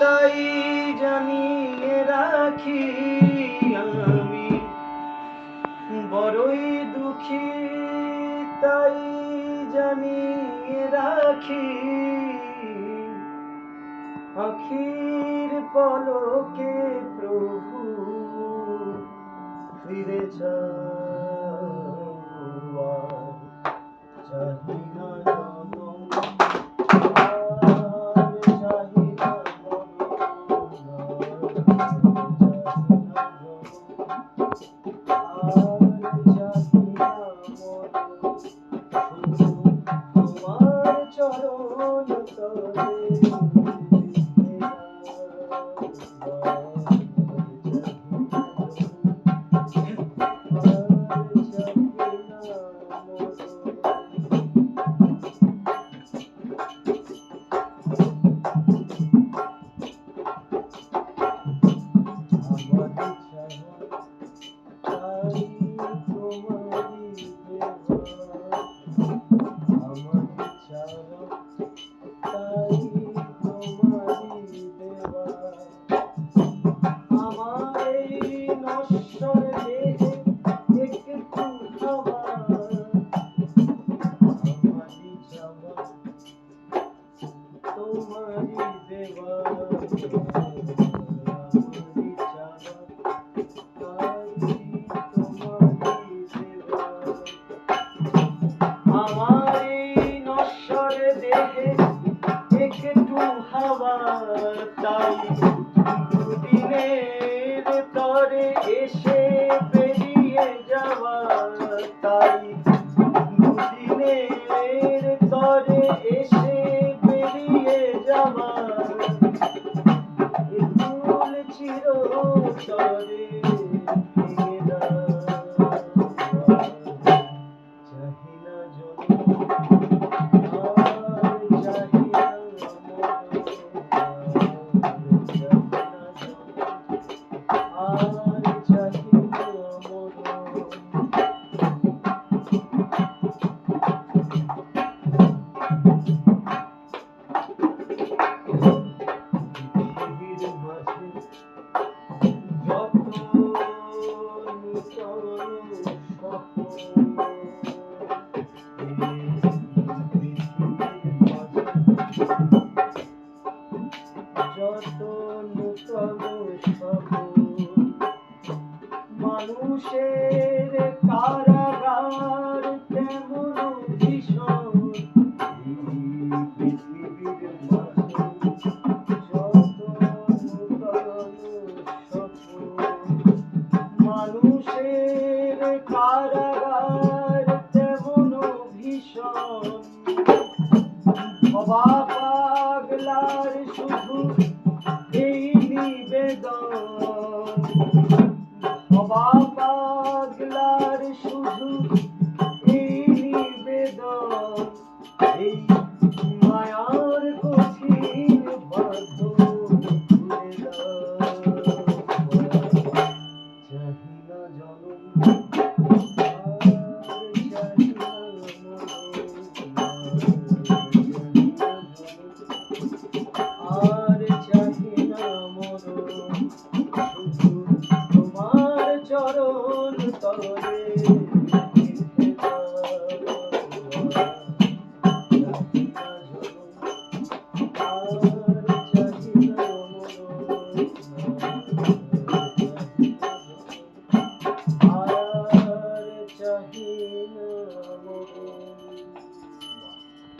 তাই জানিয়ে রাখি আমি। বড়ই দুঃখী তাই জানিয়ে রাখি। আখির পলকে প্রভু ফিরে যায় চরণ তলে করে দেহে একটু হাওয়ার তাই দিনের তরে এসে বেরিয়ে যাওয়া। যত মানুষের কারা vovó.